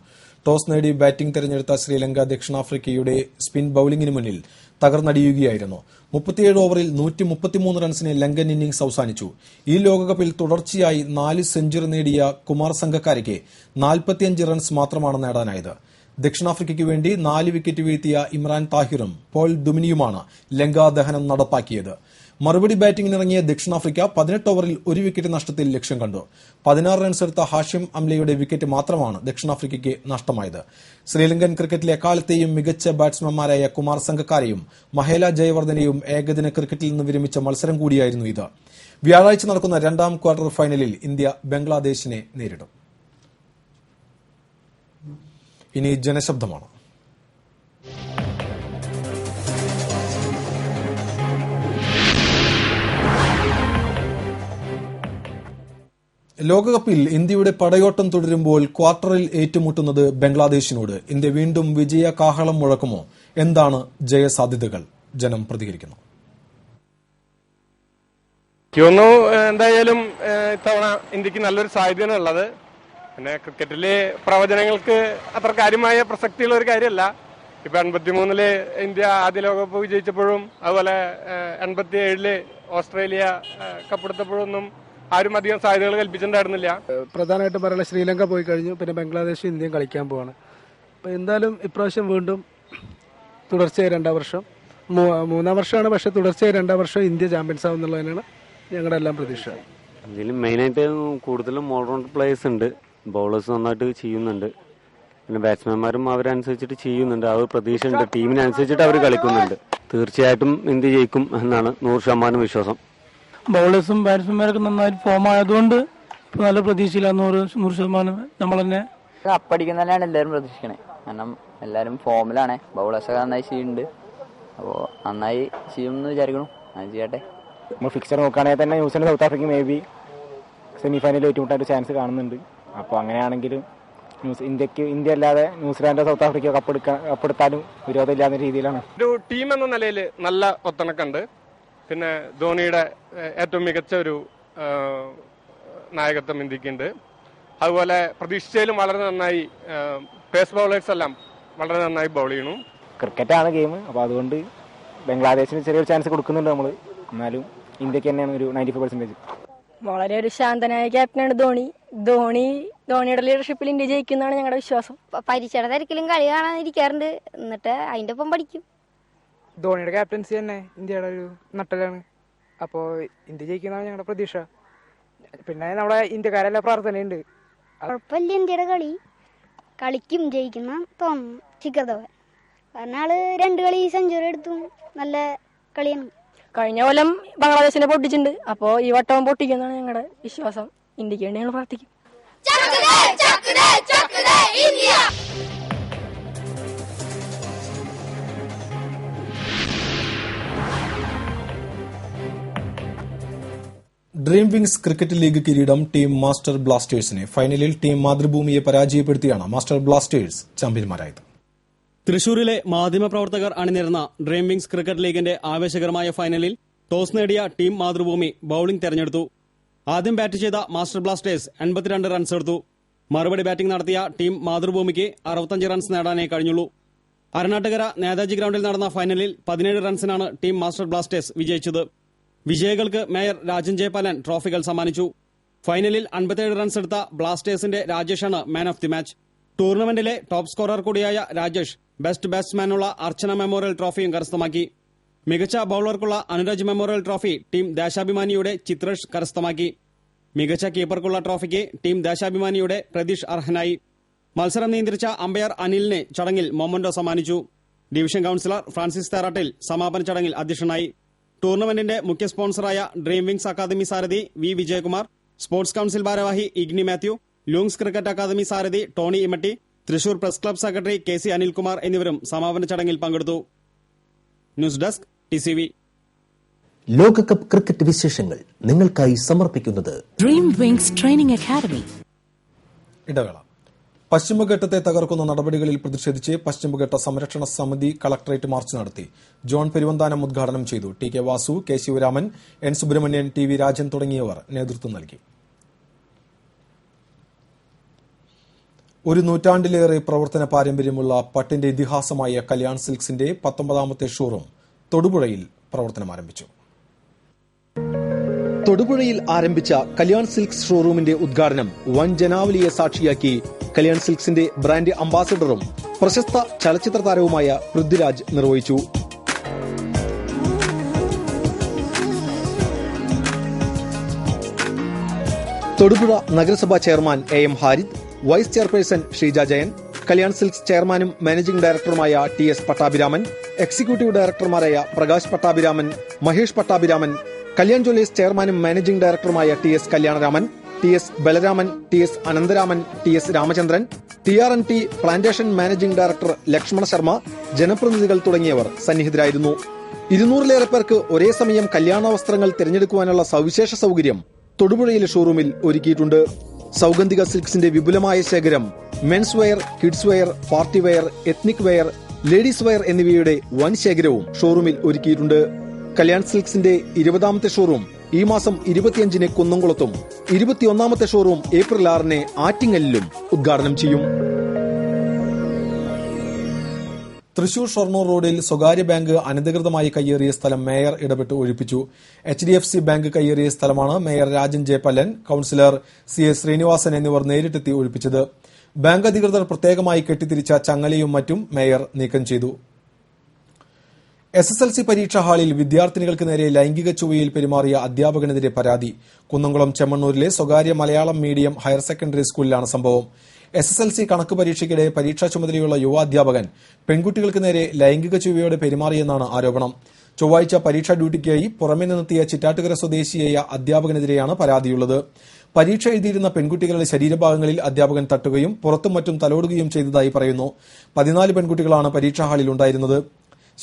[SPEAKER 1] ടോസ് നേടി ബാറ്റിംഗ് തെരഞ്ഞെടുത്ത ശ്രീലങ്ക ദക്ഷിണാഫ്രിക്കയുടെ സ്പിൻ ബൌളിംഗിന് മുന്നിൽ തകർന്നടിയുകയായിരുന്നു. മുപ്പത്തിയേഴ് ഓവറിൽ നൂറ്റി മുപ്പത്തിമൂന്ന് റൺസിന് ലങ്കൻ ഇന്നിംഗ്സ് അവസാനിച്ചു. ഈ ലോകകപ്പിൽ തുടർച്ചയായി നാല് സെഞ്ചുറി നേടിയ കുമാർ സംഘക്കാരയ്ക്ക് നാൽപ്പത്തിയഞ്ച് റൺസ് മാത്രമാണ് നേടാനായത്. ദക്ഷിണാഫ്രിക്കയ്ക്ക് വേണ്ടി നാല് വിക്കറ്റ് വീഴ്ത്തിയ ഇമ്രാൻ താഹിറും പോൾ ദുമിനിയുമാണ് ലങ്കാദഹനം നടപ്പാക്കിയത്. മറുപടി ബാറ്റിംഗിനിറങ്ങിയ ദക്ഷിണാഫ്രിക്ക പതിനെട്ട് ഓവറിൽ ഒരു വിക്കറ്റ് നഷ്ടത്തിൽ ലക്ഷ്യം കണ്ടു. പതിനാറ് റൺസ് എടുത്ത ഹാഷിം അംലയുടെ വിക്കറ്റ് മാത്രമാണ് ദക്ഷിണാഫ്രിക്കയ്ക്ക് നഷ്ടമായത്. ശ്രീലങ്കൻ ക്രിക്കറ്റിലെ എക്കാലത്തെയും മികച്ച ബാറ്റ്സ്മാൻമാരായ കുമാർ സംഘക്കാരെയും മഹേല ജയവർദ്ധനെയും ഏകദിന ക്രിക്കറ്റിൽ നിന്ന് വിരമിച്ച മത്സരം കൂടിയായിരുന്നു ഇത്. വ്യാഴാഴ്ച നടക്കുന്ന രണ്ടാം ക്വാർട്ടർ ഫൈനലിൽ ഇന്ത്യ ബംഗ്ലാദേശിനെ നേരിടും. ഇനി ജനശബ്ദമാണ്? ലോകകപ്പിൽ ഇന്ത്യയുടെ പടയോട്ടം തുടരുമ്പോൾ ക്വാർട്ടറിൽ ഏറ്റുമുട്ടുന്നത് ബംഗ്ലാദേശിനോട്. ഇന്ത്യ വീണ്ടും വിജയ കാഹളം മുഴക്കുമോ? എന്താണ് ജയസാധ്യതകൾ? ജനം പ്രതികരിക്കുന്നു.
[SPEAKER 9] എന്തായാലും ഇത്തവണ ഇന്ത്യയ്ക്ക് നല്ലൊരു സാധ്യതയാണ് ഉള്ളത്. പിന്നെ ക്രിക്കറ്റിലെ പ്രവചനങ്ങൾക്ക് അത്ര കാര്യമായ പ്രസക്തിയുള്ള ഒരു കാര്യമല്ല. ഇപ്പൊ എൺപത്തിമൂന്നിൽ ഇന്ത്യ ആദ്യ ലോകകപ്പ് വിജയിച്ചപ്പോഴും അതുപോലെ എൺപത്തി ഏഴിൽ ഓസ്ട്രേലിയ കപ്പെടുത്തപ്പോഴൊന്നും ആരും അധികം സാധ്യതകൾ കൽപ്പിച്ചിട്ടുണ്ടായിരുന്നില്ല.
[SPEAKER 10] പ്രധാനമായിട്ടും പറയുന്നത് ശ്രീലങ്ക പോയി കഴിഞ്ഞു. പിന്നെ ബംഗ്ലാദേശ് ഇന്ത്യയും കളിക്കാൻ പോവാണ്. അപ്പോൾ എന്തായാലും ഇപ്രാവശ്യം വീണ്ടും തുടർച്ചയായി രണ്ടാം വർഷം. മൂന്നാം വർഷമാണ് പക്ഷെ തുടർച്ചയായി രണ്ടാം വർഷം ഇന്ത്യ ചാമ്പ്യൻസ് ആവും എന്നുള്ളതിനാണ് ഞങ്ങളുടെ എല്ലാം പ്രതീക്ഷ.
[SPEAKER 11] ഇതിൽ മെയിനായിട്ട് കൂടുതലും ഓൾറൗണ്ട് പ്ലേയേഴ്സ് ഉണ്ട്. ബൗളേഴ്സ് നന്നായിട്ട് ചെയ്യുന്നുണ്ട്. പിന്നെ ബാറ്റ്സ്മാൻമാരും അവരനുസരിച്ചിട്ട് ചെയ്യുന്നുണ്ട്. അവർ പ്രതീക്ഷയുണ്ട്. ടീമിനനുസരിച്ചിട്ട് അവർ കളിക്കുന്നുണ്ട്. തീർച്ചയായിട്ടും ഇന്ത്യ ജയിക്കും എന്നാണ് നൂറ് ശതമാനം വിശ്വാസം.
[SPEAKER 12] ബൗളേഴ്സും ബാറ്റ്സ്മാൻമാരൊക്കെ നന്നായി ഫോം ആയതുകൊണ്ട് നല്ല പ്രതീക്ഷയില്ല. നൂറ് നൂറ് ശതമാനം നമ്മൾ തന്നെ.
[SPEAKER 13] കപ്പടിക്കുന്നതന്നെയാണ് എല്ലാവരും പ്രതീക്ഷിക്കണേ. കാരണം എല്ലാവരും ഫോമിലാണ് ബൗളേഴ്സൊക്കെ നന്നായി ചെയ്യുന്നുണ്ട്. അപ്പോൾ നന്നായി ചെയ്യുമെന്ന് വിചാരിക്കണം അത് ചെയ്യട്ടെ.
[SPEAKER 14] നമ്മൾ ഫിക്സർ നോക്കുകയാണെങ്കിൽ തന്നെ New Zealand South Africa maybe semi ഫൈനലിൽ ഒരു ചാൻസ് കാണുന്നുണ്ട്. അപ്പോൾ അങ്ങനെയാണെങ്കിലും ന്യൂസ് ഇന്ത്യയ്ക്ക് ഇന്ത്യ അല്ലാതെ ന്യൂസിലാൻഡ് സൗത്ത് ആഫ്രിക്ക കപ്പെടുക്കാൻ കപ്പെടുത്താനും വിരോധമില്ലാത്ത രീതിയിലാണ്.
[SPEAKER 9] ഒരു ടീം എന്ന നിലയിൽ നല്ല ഒത്തണക്കുണ്ട്. പിന്നെ ധോണിയുടെ ഏറ്റവും മികച്ച ഒരു നായകത്വം ഇന്ത്യക്കുണ്ട്. അതുപോലെ പ്രതീക്ഷിച്ചതിലും വളരെ നന്നായി പേസ് ബൗളേഴ്സ് എല്ലാം വളരെ നന്നായി ബൗൾ ചെയ്യണു
[SPEAKER 14] ക്രിക്കറ്റാണ് ഗെയിം അപ്പോൾ അതുകൊണ്ട് ബംഗ്ലാദേശിന് ചെറിയൊരു ചാൻസ് കൊടുക്കുന്നുണ്ട് നമ്മൾ എന്നാലും ഇന്ത്യയ്ക്ക് തന്നെയാണ് ഒരു നയന്റി ഫൈവ് പെർസെന്റേജ്
[SPEAKER 15] വളരെ ഒരു ശാന്തനായ ക്യാപ്റ്റനാണ് ധോണി. ധോണി ധോണിയുടെ ലീഡർഷിപ്പിൽ ഇന്ത്യ ജയിക്കുന്നതാണ് ഞങ്ങളുടെ വിശ്വാസം.
[SPEAKER 16] പരീക്ഷയുടെ തിരക്കിലും കളി കാണാനിരിക്കാറുണ്ട്. എന്നിട്ട് അതിന്റെ ഒപ്പം പഠിക്കും.
[SPEAKER 17] ധോണിയുടെ ക്യാപ്റ്റൻസി തന്നെ ഇന്ത്യയുടെ ഒരു നട്ടലാണ് അപ്പോൾ ഇന്ത്യ ജയിക്കുന്നതാണ് ഞങ്ങളുടെ പ്രതീക്ഷ. പിന്നെ നമ്മുടെ ഇന്ത്യക്കാരെല്ലാം പ്രാർത്ഥനയുണ്ട്.
[SPEAKER 16] കുഴപ്പമില്ല ഇന്ത്യയുടെ കളി? കളിക്കും ജയിക്കുന്ന തോന്നുന്നു ശിഖർ ധവൻ കാരണം ആൾ രണ്ട് കളി സെഞ്ചുറി എടുത്തു നല്ല കളിയാണ്.
[SPEAKER 15] കഴിഞ്ഞ കൊല്ലം ബംഗ്ലാദേശിനെ പൊട്ടിച്ചിട്ടുണ്ട്. അപ്പോൾ ഈ വട്ടവും പൊട്ടിക്കുന്നതാണ് ഞങ്ങളുടെ വിശ്വാസം. ഇന്ത്യയ്ക്ക് വേണ്ടി ഞങ്ങൾ പ്രാർത്ഥിക്കും.
[SPEAKER 1] ഡ്രീം വിങ്സ് ക്രിക്കറ്റ് ലീഗ് കിരീടം ടീം മാസ്റ്റർ ബ്ലാസ്റ്റേഴ്സിനെ ഫൈനലിൽ ടീം മാതൃഭൂമിയെ പരാജയപ്പെടുത്തിയാണ് മാസ്റ്റർ ബ്ലാസ്റ്റേഴ്സ് ചാമ്പ്യന്മാരായത്.
[SPEAKER 6] തൃശൂരിലെ മാധ്യമപ്രവർത്തകർ അണിനിരുന്ന ഡ്രീം വിങ്സ് ക്രിക്കറ്റ് ലീഗിന്റെ ആവേശകരമായ ഫൈനലിൽ ടോസ് നേടിയ ടീം മാതൃഭൂമി ബൌളിംഗ് തെരഞ്ഞെടുത്തു. ആദ്യം ബാറ്റ് ചെയ്ത മാസ്റ്റർ ബ്ലാസ്റ്റേഴ്സ് എൺപത്തിരണ്ട് റൺസ് എടുത്തു. മറുപടി ബാറ്റിംഗ് നടത്തിയ ടീം മാതൃഭൂമിക്ക് അറുപത്തഞ്ച് റൺസ് നേടാനേ കഴിഞ്ഞുള്ളൂ. അരണാട്ടുകര നേതാജി ഗ്രൗണ്ടിൽ നടന്ന ഫൈനലിൽ പതിനേഴ് റൺസിനാണ് ടീം മാസ്റ്റർ ബ്ലാസ്റ്റേഴ്സ് വിജയിച്ചത്. വിജയികൾക്ക് മേയർ രാജൻ ജയപാലൻ ട്രോഫികൾ സമ്മാനിച്ചു. ഫൈനലിൽ അൻപത്തിയേഴ് റൺസ് എടുത്ത ബ്ലാസ്റ്റേഴ്സിന്റെ രാജേഷാണ് മാൻ ഓഫ് ദി മാച്ച് ടൂർണമെന്റിലെ ടോപ്പ് സ്കോറർ കൂടിയായ രാജേഷ് ബെസ്റ്റ് ബാറ്റ്സ്മാനുള്ള അർച്ചന മെമ്മോറിയൽ ട്രോഫിയും കരസ്ഥമാക്കി. മികച്ച ബൌളർക്കുള്ള അനുരാജ് മെമ്മോറിയൽ ട്രോഫി ടീം ദേശാഭിമാനിയുടെ ചിത്രേഷ് കരസ്ഥമാക്കി. മികച്ച കീപ്പർക്കുള്ള ട്രോഫിക്ക് ടീം ദേശാഭിമാനിയുടെ പ്രതീഷ് അർഹനായി. മത്സരം നിയന്ത്രിച്ച അമ്പയർ അനിലിനെ ചടങ്ങിൽ മൊമന്റോ സമ്മാനിച്ചു. ഡിവിഷൻ കൌൺസിലർ ഫ്രാൻസിസ് തേറാട്ടിൽ സമാപന ചടങ്ങിൽ അധ്യക്ഷനായി. ടൂർണമെന്റിന്റെ മുഖ്യ സ്പോൺസറായ ഡ്രീം വിങ്സ് അക്കാദമി സാരഥി വി വിജയകുമാർ സ്പോർട്സ് കൌൺസിൽ ഭാരവാഹി ഇഗ്നി മാത്യു ലൂങ്സ് ക്രിക്കറ്റ് അക്കാദമി സാരഥി Tony Imatty Thrissur press club secretary K C Anilkumar എന്നിവരും സമാപന ചടങ്ങിൽ പങ്കെടുത്തു. ന്യൂസ് ഡെസ്ക് ടി
[SPEAKER 7] ലോകകപ്പ് ക്രിക്കറ്റ് വിശേഷങ്ങൾ നിങ്ങൾക്കായി സമർപ്പിക്കുന്നത്
[SPEAKER 8] ഡ്രീം വിങ്സ് ട്രെയിനിംഗ് അക്കാദമി
[SPEAKER 1] ഇടവേള. പശ്ചിമഘട്ടത്തെ തകർക്കുന്ന നടപടികളിൽ പ്രതിഷേധിച്ച് പശ്ചിമഘട്ട സംരക്ഷണ സമിതി കളക്ടറേറ്റ് മാർച്ച് നടത്തി. ജോൺ പെരുവന്താനം ഉദ്ഘാടനം ചെയ്തു. T K Vasu K Sivaraman N Subramanian T V Rajan തുടങ്ങിയവർ നേതൃത്വം നൽകി. ഒരു നൂറ്റാണ്ടിലേറെ പ്രവർത്തന പാരമ്പര്യമുള്ള പട്ടിന്റെ ഇതിഹാസമായ കല്യാൺ സിൽക്സിന്റെ പത്തൊമ്പതാമത്തെ ഷോറൂം തൊടുപുഴയിൽ പ്രവർത്തനം ആരംഭിച്ചു തൊടുപുഴയിൽ ആരംഭിച്ച കല്യാൺ സിൽക്സ് ഷോറൂമിന്റെ ഉദ്ഘാടനം വൻ ജനാവലിയെ സാക്ഷിയാക്കി കല്യാൺ സിൽക്സിന്റെ ബ്രാൻഡ് അംബാസഡറും പ്രശസ്ത ചലച്ചിത്ര താരവുമായ പൃഥ്വിരാജ് നിർവഹിച്ചു. തൊടുപുഴ നഗരസഭാ chairman A M Harid vice chairperson Sheeja Jayan Kalyan silks ചെയർമാനും മാനേജിംഗ് ഡയറക്ടറുമായ ടി എസ് പട്ടാഭിരാമൻ എക്സിക്യൂട്ടീവ് ഡയറക്ടർമാരായ പ്രകാശ് പട്ടാഭിരാമൻ മഹേഷ് പട്ടാഭിരാമൻ കല്യാൺ ജ്വല്ലേഴ്സ് ചെയർമാനും മാനേജിംഗ് ഡയറക്ടറുമായ T S Kalyanaraman T S Balaraman T S Anantharaman T S Ramachandran T R N T plantation managing director Lakshmana Sharma ജനപ്രതിനിധികൾ തുടങ്ങിയവർ സന്നിഹിതരായിരുന്നു. ഇരുന്നൂറിലേറെ പേർക്ക് ഒരേ സമയം കല്യാണ വസ്ത്രങ്ങൾ തിരഞ്ഞെടുക്കുവാനുള്ള സവിശേഷ സൗകര്യം തൊടുപുഴയിലെ ഷോറൂമിൽ ഒരുക്കിയിട്ടുണ്ട്. സൗഗന്ധിക സിൽക്സിന്റെ വിപുലമായ ശേഖരം men's wear kids wear party wear ethnic wear ladies wear എന്നിവയുടെ വൻ ശേഖരവും ഷോറൂമിൽ ഒരുക്കിയിട്ടുണ്ട്. കല്യാൺ സിൽക്സിന്റെ ഇരുപതാമത്തെ ഷോറൂം ഈ മാസം ഇരുപത്തിയഞ്ചിന് കുന്നംകുളത്തും ഇരുപത്തിയൊന്നാമത്തെ ഷോറൂം ഏപ്രിൽ ആറിന് ആറ്റിങ്ങലിലും ഉദ്ഘാടനം ചെയ്യും. തൃശൂർ ഷൊർണൂർ റോഡിൽ സ്വകാര്യ ബാങ്ക് അനധികൃതമായി കയ്യേറിയ സ്ഥലം മേയർ ഇടപെട്ട് ഒഴിപ്പിച്ചു. H D F C bank കയ്യേറിയ സ്ഥലമാണ് mayor Rajan Jayapallan councillor C S Srinivasan എന്നിവർ നേരിട്ടെത്തി ഒഴിപ്പിച്ചത്. ബാങ്ക് അധികൃതർ പ്രത്യേകമായി കെട്ടിത്തിരിച്ച ചങ്ങലയും മറ്റും മേയർ നീക്കം ചെയ്തു. എസ് എസ് എൽ സി പരീക്ഷാ ഹാളിൽ വിദ്യാർത്ഥിനികൾക്ക് നേരെ ലൈംഗിക ചുവയിൽ പെരുമാറിയ അധ്യാപകനെതിരെ പരാതി. കുന്നംകുളം ചെമ്മണ്ണൂരിലെ സ്വകാര്യ മലയാളം മീഡിയം ഹയർ സെക്കൻഡറി സ്കൂളിലാണ് സംഭവം. എസ് എസ് എൽ സി കണക്ക് പരീക്ഷയ്ക്കിടെ പരീക്ഷാ ചുമതലയുള്ള യുവ അധ്യാപകൻ പെൺകുട്ടികൾക്ക് നേരെ ലൈംഗിക ചുവയോടെ പെരുമാറിയെന്നാണ് ആരോപണം. ചൊവ്വാഴ്ച പരീക്ഷാ ഡ്യൂട്ടിക്കായി പുറമെ നിന്നെത്തിയ ചിറ്റാറ്റുകര സ്വദേശിയായ അധ്യാപകനെതിരെയാണ് പരാതിയുള്ളത്. പരീക്ഷ എഴുതിയിരുന്ന പെൺകുട്ടികളുടെ ശരീരഭാഗങ്ങളിൽ അധ്യാപകൻ തട്ടുകയും പുറത്തും മറ്റും തലോടുകയും ചെയ്തതായി പറയുന്നു. പതിനാല് പെൺകുട്ടികളാണ് പരീക്ഷാ ഹാളിൽ ഉണ്ടായിരുന്നത്.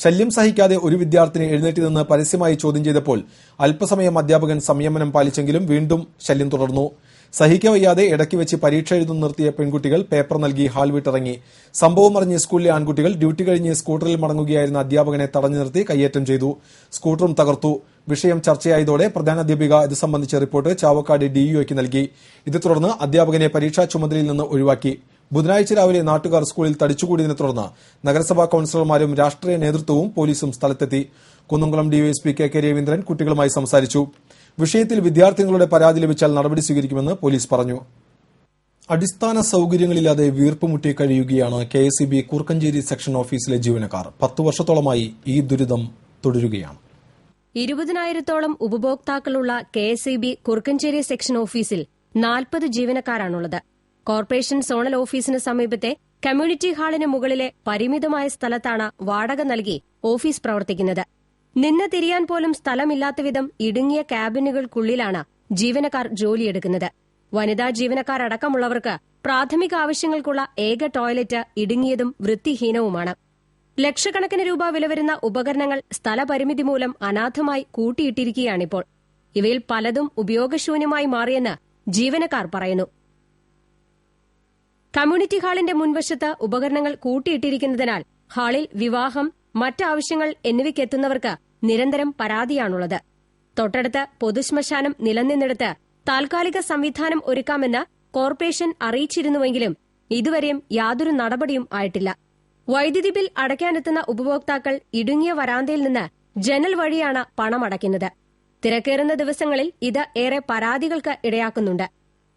[SPEAKER 1] ശല്യം സഹിക്കാതെ ഒരു വിദ്യാർത്ഥിനി എഴുന്നേറ്റ് നിന്ന് പരസ്യമായി ചോദ്യം ചെയ്തപ്പോൾ അല്പസമയം അധ്യാപകൻ സംയമനം പാലിച്ചെങ്കിലും വീണ്ടും ശല്യം തുടർന്നു. സഹിക്കവയ്യാതെ ഇടയ്ക്ക് വെച്ച് പരീക്ഷ എഴുതുന്ന നിർത്തിയ പെൺകുട്ടികൾ പേപ്പർ നൽകി ഹാൾ വിട്ടിറങ്ങി. സംഭവം അറിഞ്ഞ് സ്കൂളിലെ ആൺകുട്ടികൾ ഡ്യൂട്ടി കഴിഞ്ഞ് സ്കൂട്ടറിൽ മടങ്ങുകയായിരുന്ന അധ്യാപകനെ തടഞ്ഞു നിർത്തി കയ്യേറ്റം ചെയ്തു. സ്കൂട്ടറും തകർത്തു. വിഷയം ചർച്ചയായതോടെ പ്രധാനാധ്യാപിക ഇത് സംബന്ധിച്ച റിപ്പോർട്ട് ചാവക്കാട് ഡിഇഒയ്ക്ക് നൽകി. ഇതേ തുടർന്ന് അധ്യാപകനെ പരീക്ഷാ ചുമതലയിൽ നിന്ന് ഒഴിവാക്കി. ബുധനാഴ്ച രാവിലെ നാട്ടുകാർ സ്കൂളിൽ തടിച്ചുകൂടിയതിനെ തുടർന്ന് നഗരസഭാ കൌൺസിലർമാരും രാഷ്ട്രീയ നേതൃത്വവും പോലീസും സ്ഥലത്തെത്തി. Kunnamkulam DySP K K Raveendran കുട്ടികളുമായി സംസാരിച്ചു. വിഷയത്തിൽ വിദ്യാർത്ഥികളുടെ പരാതി ലഭിച്ചാൽ നടപടി സ്വീകരിക്കുമെന്ന് പോലീസ് പറഞ്ഞു. അടിസ്ഥാന സൌകര്യങ്ങളില്ലാതെ വീർപ്പുമുട്ടി കഴിയുകയാണ് K S B Kurkkanchery section ഓഫീസിലെ ജീവനക്കാർ. പത്തു വർഷത്തോളമായി ഈ ദുരിതം തുടരുകയാണ്.
[SPEAKER 18] ഇരുപതിനായിരത്തോളം ഉപഭോക്താക്കളുള്ള K S E B Kurukkanchery section ഓഫീസിൽ നാൽപ്പത് ജീവനക്കാരാണുള്ളത്. കോർപ്പറേഷൻ സോണൽ ഓഫീസിന് സമീപത്തെ കമ്മ്യൂണിറ്റി ഹാളിന് മുകളിലെ പരിമിതമായ സ്ഥലത്താണ് വാടക നൽകി ഓഫീസ് പ്രവർത്തിക്കുന്നത്. നിന്ന് തിരിയാൻ പോലും സ്ഥലമില്ലാത്ത വിധം ഇടുങ്ങിയ ക്യാബിനുകൾക്കുള്ളിലാണ് ജീവനക്കാർ ജോലിയെടുക്കുന്നത്. വനിതാ ജീവനക്കാരടക്കമുള്ളവർക്ക് പ്രാഥമിക ആവശ്യങ്ങൾക്കുള്ള ഏക ടോയ്ലറ്റ് ഇടുങ്ങിയതും വൃത്തിഹീനവുമാണ്. ലക്ഷക്കണക്കിന് രൂപ വില വരുന്ന ഉപകരണങ്ങൾ സ്ഥലപരിമിതി മൂലം അനാഥമായി കൂട്ടിയിട്ടിരിക്കുകയാണിപ്പോൾ. ഇവയിൽ പലതും ഉപയോഗശൂന്യമായി മാറിയെന്ന് ജീവനക്കാർ പറയുന്നു. കമ്മ്യൂണിറ്റി ഹാളിന്റെ മുൻവശത്ത് ഉപകരണങ്ങൾ കൂട്ടിയിട്ടിരിക്കുന്നതിനാൽ ഹാളിൽ വിവാഹം മറ്റാവശ്യങ്ങൾ എന്നിവയ്ക്കെത്തുന്നവർക്ക് നിരന്തരം പരാതിയാണുള്ളത്. തൊട്ടടുത്ത് പൊതുശ്മശാനം നിലനിന്നിടത്ത് താൽക്കാലിക സംവിധാനം ഒരുക്കാമെന്ന് കോർപ്പറേഷൻ അറിയിച്ചിരുന്നുവെങ്കിലും ഇതുവരെയും യാതൊരു നടപടിയും ആയിട്ടില്ല. വൈദ്യുതി ബിൽ അടയ്ക്കാനെത്തുന്ന ഉപഭോക്താക്കൾ ഇടുങ്ങിയ വരാന്തയിൽ നിന്ന് ജനൽ വഴിയാണ് പണമടയ്ക്കുന്നത്. തിരക്കേറുന്ന ദിവസങ്ങളിൽ ഇത് ഏറെ പരാതികൾക്ക് ഇടയാക്കുന്നുണ്ട്.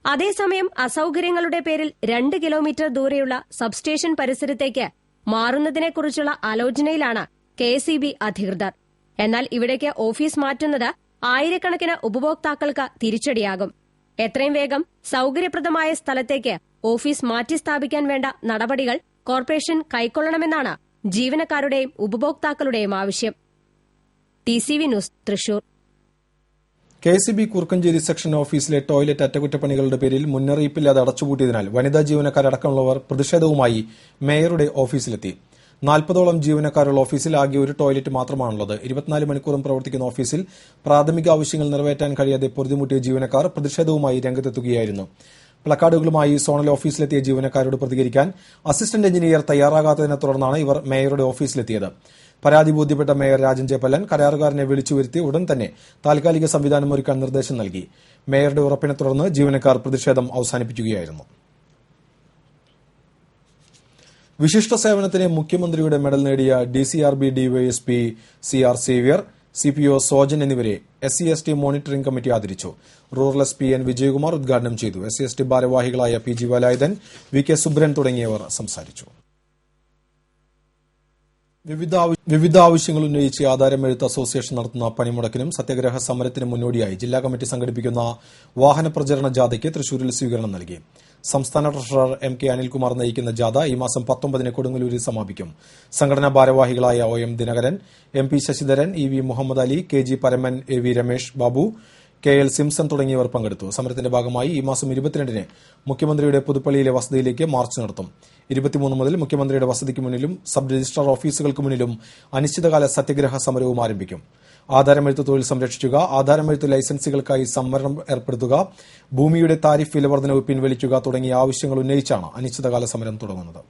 [SPEAKER 18] അതേസമയം അസൌകര്യങ്ങളുടെ പേരിൽ രണ്ട് കിലോമീറ്റർ ദൂരെയുള്ള സബ്സ്റ്റേഷൻ പരിസരത്തേക്ക് മാറുന്നതിനെക്കുറിച്ചുള്ള ആലോചനയിലാണ് കെ എസ് അധികൃതർ. എന്നാൽ ഇവിടേക്ക് ഓഫീസ് മാറ്റുന്നത് ആയിരക്കണക്കിന് ഉപഭോക്താക്കൾക്ക് തിരിച്ചടിയാകും. എത്രയും വേഗം സൌകര്യപ്രദമായ സ്ഥലത്തേക്ക് ഓഫീസ് മാറ്റി സ്ഥാപിക്കാൻ വേണ്ട നടപടികൾ കോർപ്പറേഷൻ കൈക്കൊള്ളണമെന്നാണ് ജീവനക്കാരുടെയും ഉപഭോക്താക്കളുടെയും ആവശ്യം. T news Thrissur.
[SPEAKER 1] K C B Kurukkanchery section ഓഫീസിലെ ടോയ്ലറ്റ് അറ്റകുറ്റപ്പണികളുടെ പേരിൽ മുന്നറിയിപ്പില്ലാതെ അടച്ചുപൂട്ടിയതിനാൽ വനിതാ ജീവനക്കാരടക്കമുള്ളവർ പ്രതിഷേധവുമായി മേയറുടെ ഓഫീസിലെത്തി. നാൽപ്പതോളം ജീവനക്കാരുള്ള ഓഫീസിൽ ആകെ ഒരു ടോയ്ലറ്റ് മാത്രമാണുള്ളത്. ഇരുപത്തിനാല് മണിക്കൂറും പ്രവർത്തിക്കുന്ന ഓഫീസിൽ പ്രാഥമിക ആവശ്യങ്ങൾ നിറവേറ്റാൻ കഴിയാതെ പൊറുതിമുട്ടിയ ജീവനക്കാർ പ്രതിഷേധവുമായി രംഗത്തെത്തുകയായിരുന്നു. പ്ലക്കാർഡുകളുമായി സോണൽ ഓഫീസിലെത്തിയ ജീവനക്കാരോട് പ്രതികരിക്കാൻ അസിസ്റ്റന്റ് എഞ്ചിനീയർ തയ്യാറാകാത്തതിനെ തുടർന്നാണ് ഇവർ മേയറുടെ ഓഫീസിലെത്തിയത്. പരാതി ബോധ്യപ്പെട്ട മേയർ രാജൻ ജയപ്പല്ലൻ കരാറുകാരനെ വിളിച്ചു വരുത്തി ഉടൻ തന്നെ താൽക്കാലിക സംവിധാനം ഒരുക്കാൻ നിർദ്ദേശം നൽകി. മേയറുടെ ഉറപ്പിനെ തുടർന്ന് ജീവനക്കാർ പ്രതിഷേധം അവസാനിപ്പിക്കുകയായിരുന്നു. വിശിഷ്ട സേവനത്തിന് മുഖ്യമന്ത്രിയുടെ മെഡൽ നേടിയ D C R B DySP C R Xavier C P O Sojan എന്നിവരെ S C S T monitoring committee ആദരിച്ചു. Rural S P N Vijayakumar ഉദ്ഘാടനം ചെയ്തു. എസ് സി എസ് ടി ഭാരവാഹികളായ P G Velayudhan V K Subran തുടങ്ങിയവർ സംസാരിച്ചു. വിവിധ ആവ- വിവിധ ആവശ്യങ്ങൾ ഉന്നയിച്ച് ആധാരമെഴുത്ത് അസോസിയേഷൻ നടത്തുന്ന പണിമുടക്കിനും സത്യാഗ്രഹ സമരത്തിനും മുന്നോടിയായി ജില്ലാ കമ്മിറ്റി സംഘടിപ്പിക്കുന്ന വാഹന പ്രചരണ ജാഥയ്ക്ക് തൃശൂരിൽ സ്വീകരണം നൽകി. സംസ്ഥാന ട്രഷറർ എം കെ അനിൽകുമാർ നയിക്കുന്ന ജാഥ ഈ മാസം പത്തൊമ്പതിന് കൊടുങ്ങല്ലൂരിൽ സമാപിക്കും. സംഘടനാ ഭാരവാഹികളായ O M Dinakaran M P Sasidharan E V Muhammad Ali K G Paraman A V Ramesh Babu K L Simson തുടങ്ങിയവർ പങ്കെടുത്തു. സമരത്തിന്റെ ഭാഗമായി ഈ മാസം ഇരുപത്തിരണ്ടിന് മുഖ്യമന്ത്രിയുടെ പുതുപ്പള്ളിയിലെ വസതിയിലേക്ക് മാർച്ച് നടത്തും. ഇരുപത്തിമൂന്ന് മുതൽ മുഖ്യമന്ത്രിയുടെ വസതിക്ക് മുന്നിലും സബ് രജിസ്ട്രാർ ഓഫീസുകൾക്ക് മുന്നിലും അനിശ്ചിതകാല സത്യഗ്രഹ സമരവും ആരംഭിക്കും. ആധാരമെഴുത്ത് തൊഴിൽ സംരക്ഷിക്കുക ആധാരമെഴുത്ത് ലൈസൻസുകൾക്കായി സംവരണം ഏർപ്പെടുത്തുക ഭൂമിയുടെ താരിഫ് വിലവർദ്ധനവ് പിൻവലിക്കുക തുടങ്ങിയ ആവശ്യങ്ങൾ ഉന്നയിച്ചാണ് അനിശ്ചിതകാല സമരം തുടങ്ങുന്നത്.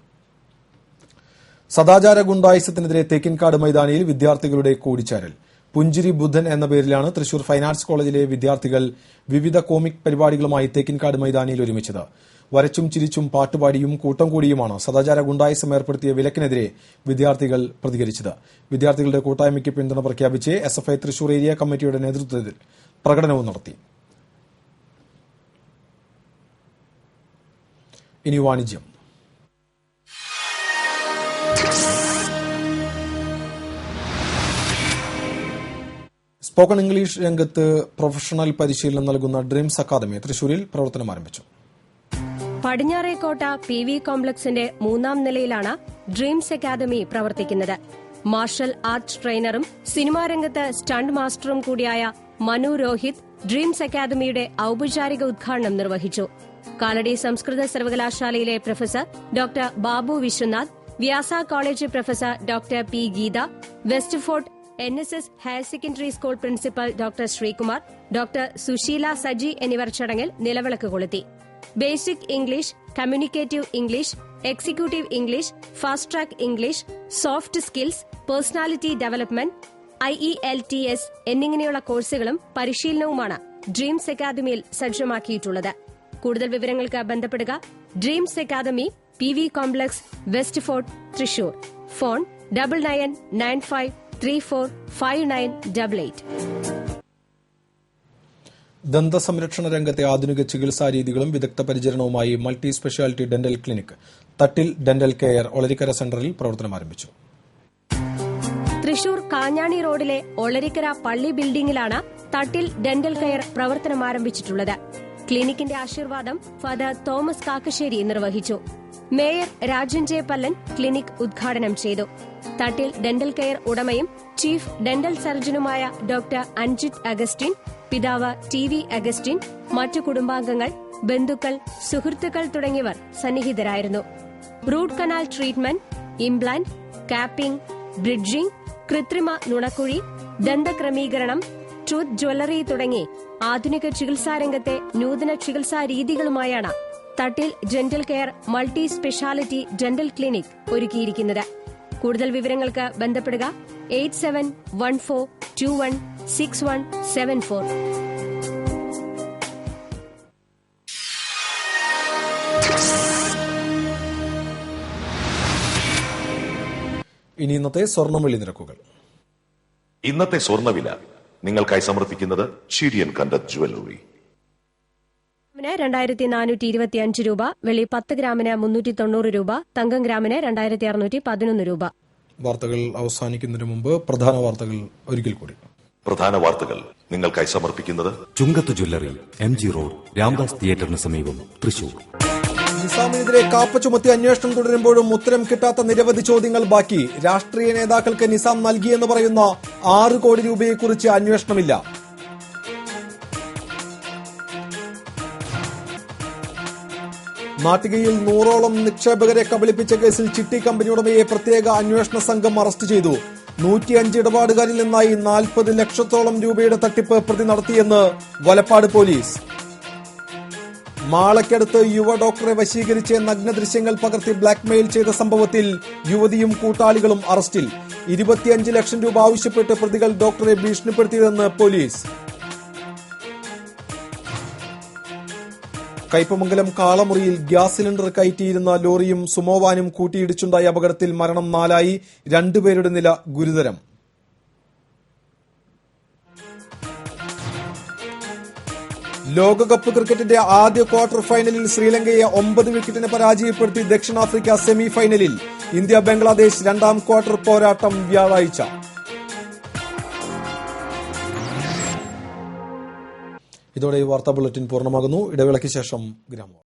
[SPEAKER 1] സദാചാര ഗുണ്ടായുസത്തിനെതിരെ തേക്കിൻകാട് മൈതാനിയിൽ വിദ്യാർത്ഥികളുടെ കൂടിച്ചേരൽ. പുഞ്ചിരി ബുദ്ധൻ എന്ന പേരിലാണ് തൃശൂർ ഫൈൻ ആർട്സ് കോളേജിലെ വിദ്യാർത്ഥികൾ വിവിധ കോമിക് പരിപാടികളുമായി തേക്കിൻകാട് മൈതാനിയിൽ ഒരുമിച്ചത്. വരച്ചും ചിരിച്ചും പാട്ടുപാടിയും കൂട്ടം കൂടിയുമാണ് സദാചാര ഗുണ്ടായുസം ഏർപ്പെടുത്തിയ വിലക്കിനെതിരെ വിദ്യാർത്ഥികൾ പ്രതികരിച്ചത്. വിദ്യാർത്ഥികളുടെ കൂട്ടായ്മയ്ക്ക് പിന്തുണ പ്രഖ്യാപിച്ച് S F I Thrissur area കമ്മിറ്റിയുടെ നേതൃത്വത്തിൽ പ്രകടനവും നടത്തി. ഇനി വാണിജ്യം. സ്പോക്കൺ ഇംഗ്ലീഷ് രംഗത്ത് പ്രൊഫഷണൽ പരിശീലനം നൽകുന്ന ഡ്രീംസ് അക്കാദമി തൃശൂരിൽ പ്രവർത്തനം ആരംഭിച്ചു.
[SPEAKER 18] പടിഞ്ഞാറേക്കോട്ട പി വി കോംപ്ലക്സിന്റെ മൂന്നാം നിലയിലാണ് ഡ്രീംസ് അക്കാദമി പ്രവർത്തിക്കുന്നത്. മാർഷൽ ആർട്സ് ട്രെയിനറും സിനിമാ രംഗത്ത് സ്റ്റണ്ട് മാസ്റ്ററും കൂടിയായ മനു രോഹിത് ഡ്രീംസ് അക്കാദമിയുടെ ഔപചാരിക ഉദ്ഘാടനം നിർവഹിച്ചു. കാലടി സംസ്കൃത സർവകലാശാലയിലെ professor doctor Babu Viswanath Vyasa college professor doctor P Geetha West Fort N S S higher secondary school principal doctor Sreekumar doctor Susheela Saji എന്നിവർ ചടങ്ങിൽ നിലവിളക്ക് കൊളുത്തി. Basic English communicative English executive English fast track English soft skills personality development I E L T S എന്നിങ്ങനെയുള്ള കോഴ്സുകളും പരിശീലനവുമാണ് ഡ്രീംസ് അക്കാദമിയിൽ സജ്ജമാക്കിയിട്ടുള്ളത്. കൂടുതൽ വിവരങ്ങൾക്ക് ബന്ധപ്പെടുക Dreams academy P V complex West Fort Thrissur. Phone double nine nine five three four five nine double eight.
[SPEAKER 1] ദന്തസംരക്ഷണ രംഗത്തെ ആധുനിക ചികിത്സാ രീതികളും വിദഗ്ധ പരിചരണവുമായി multi speciality dental clinic Thattil dental care Olarikkara സെന്ററിൽ പ്രവർത്തനം ആരംഭിച്ചു.
[SPEAKER 18] തൃശൂർ കാഞ്ഞാണി റോഡിലെ ഒളരിക്കര പള്ളി ബിൽഡിംഗിലാണ് തട്ടിൽ ഡെന്റൽ കെയർ പ്രവർത്തനം ആരംഭിച്ചിട്ടുള്ളത്. ക്ലിനിക്കിന്റെ ആശീർവാദം ഫാദർ തോമസ് കാക്കശ്ശേരി നിർവഹിച്ചു. Mayor Rajan J Pallan clinic ഉദ്ഘാടനം ചെയ്തു. തട്ടിൽ ഡെന്റൽ കെയർ ഉടമയും ചീഫ് ഡെന്റൽ സർജനുമായ ഡോക്ടർ അഞ്ജിത് അഗസ്റ്റിൻ പിതാവ് ടി വി അഗസ്റ്റിൻ മറ്റു കുടുംബാംഗങ്ങൾ ബന്ധുക്കൾ സുഹൃത്തുക്കൾ തുടങ്ങിയവർ സന്നിഹിതരായിരുന്നു. Root canal treatment implant capping bridging കൃത്രിമ നുണക്കുഴി ദന്തക്രമീകരണം ടൂത്ത് ജ്വല്ലറി തുടങ്ങി ആധുനിക ചികിത്സാ രംഗത്തെ നൂതന ചികിത്സാ രീതികളുമായാണ് Thattil dental care multi speciality dental clinic ഒരുക്കിയിരിക്കുന്നത്. കൂടുതൽ വിവരങ്ങൾക്ക് ബന്ധപ്പെടുക eight seven one four two one six one seven four.
[SPEAKER 1] ഇനി ഇന്നത്തെ സ്വർണവെള്ളി നിരക്കുകൾ.
[SPEAKER 2] ഇന്നത്തെ സ്വർണവില നിങ്ങൾക്കായി സമർപ്പിക്കുന്നത് ചിരിയൻ കണ്ടത് ജ്വല്ലറി.
[SPEAKER 18] ഗ്രാമിന് രണ്ടായിരത്തി നാനൂറ്റി ഇരുപത്തി അഞ്ച് രൂപ വെളി പത്ത് ഗ്രാമിന് മുന്നൂറ്റി തൊണ്ണൂറ് രൂപ തങ്കം ഗ്രാമിന് രണ്ടായിരത്തി അറുന്നൂറ്റി പതിനൊന്ന് രൂപ.
[SPEAKER 1] വാർത്തകൾ അവസാനിക്കുന്നതിന് മുമ്പ് പ്രധാന വാർത്തകൾ ഒരിക്കൽ കൂടി.
[SPEAKER 2] പ്രധാന വാർത്തകൾ നിങ്ങൾക്കായി സമർപ്പിക്കുന്നത്
[SPEAKER 3] Chungath jewellery M G road Ramdas തിയേറ്ററിന് സമീപം തൃശൂർ.
[SPEAKER 1] നിസാമിനെതിരെ കാപ്പ ചുമത്തി അന്വേഷണം തുടരുമ്പോഴും ഉത്തരം കിട്ടാത്ത നിരവധി ചോദ്യങ്ങൾ ബാക്കി. രാഷ്ട്രീയ നേതാക്കൾക്ക് നിസാം നൽകിയെന്ന് പറയുന്ന ആറ് കോടി രൂപയെക്കുറിച്ച് അന്വേഷണമില്ല. നാട്ടികയിൽ നൂറോളം നിക്ഷേപകരെ കബളിപ്പിച്ച കേസിൽ ചിട്ടി കമ്പനി ഉടമയെ പ്രത്യേക അന്വേഷണ സംഘം അറസ്റ്റ് ചെയ്തു. നൂറ്റിയഞ്ച് ഇടപാടുകാരിൽ നിന്നായി നാൽപ്പത് ലക്ഷത്തോളം രൂപയുടെ തട്ടിപ്പ് പ്രതി നടത്തിയെന്ന് വലപ്പാട് പോലീസ്. മാളയ്ക്കടുത്ത് യുവ ഡോക്ടറെ വശീകരിച്ച് നഗ്ന ദൃശ്യങ്ങൾ പകർത്തി ബ്ലാക്ക്മെയിൽ ചെയ്ത സംഭവത്തിൽ യുവതിയും കൂട്ടാളികളും അറസ്റ്റിൽ. ഇരുപത്തിയഞ്ച് ലക്ഷം രൂപ ആവശ്യപ്പെട്ട് പ്രതികൾ ഡോക്ടറെ ഭീഷണിപ്പെടുത്തിയതെന്ന് പോലീസ്. കയ്പമംഗലം കാളമുറിയിൽ ഗ്യാസ് സിലിണ്ടർ കയറ്റിയിരുന്ന ലോറിയും സുമോവാനും കൂട്ടിയിടിച്ചുണ്ടായ അപകടത്തിൽ മരണം നാലായി. രണ്ടുപേരുടെ നില ഗുരുതരം. ലോകകപ്പ് ക്രിക്കറ്റിന്റെ ആദ്യ ക്വാർട്ടർ ഫൈനലിൽ ശ്രീലങ്കയെ ഒമ്പത് വിക്കറ്റിന് പരാജയപ്പെടുത്തി ദക്ഷിണാഫ്രിക്ക സെമി ഫൈനലിൽ ഇന്ത്യ ബംഗ്ലാദേശ് രണ്ടാം ക്വാർട്ടർ പോരാട്ടം വ്യാഴാഴ്ച. ഇതോടെ ഈ വാർത്താ ബുള്ളറ്റിൻ പൂർണമാകുന്നു. ഇടവേളയ്ക്ക് ശേഷം ഗ്രാമം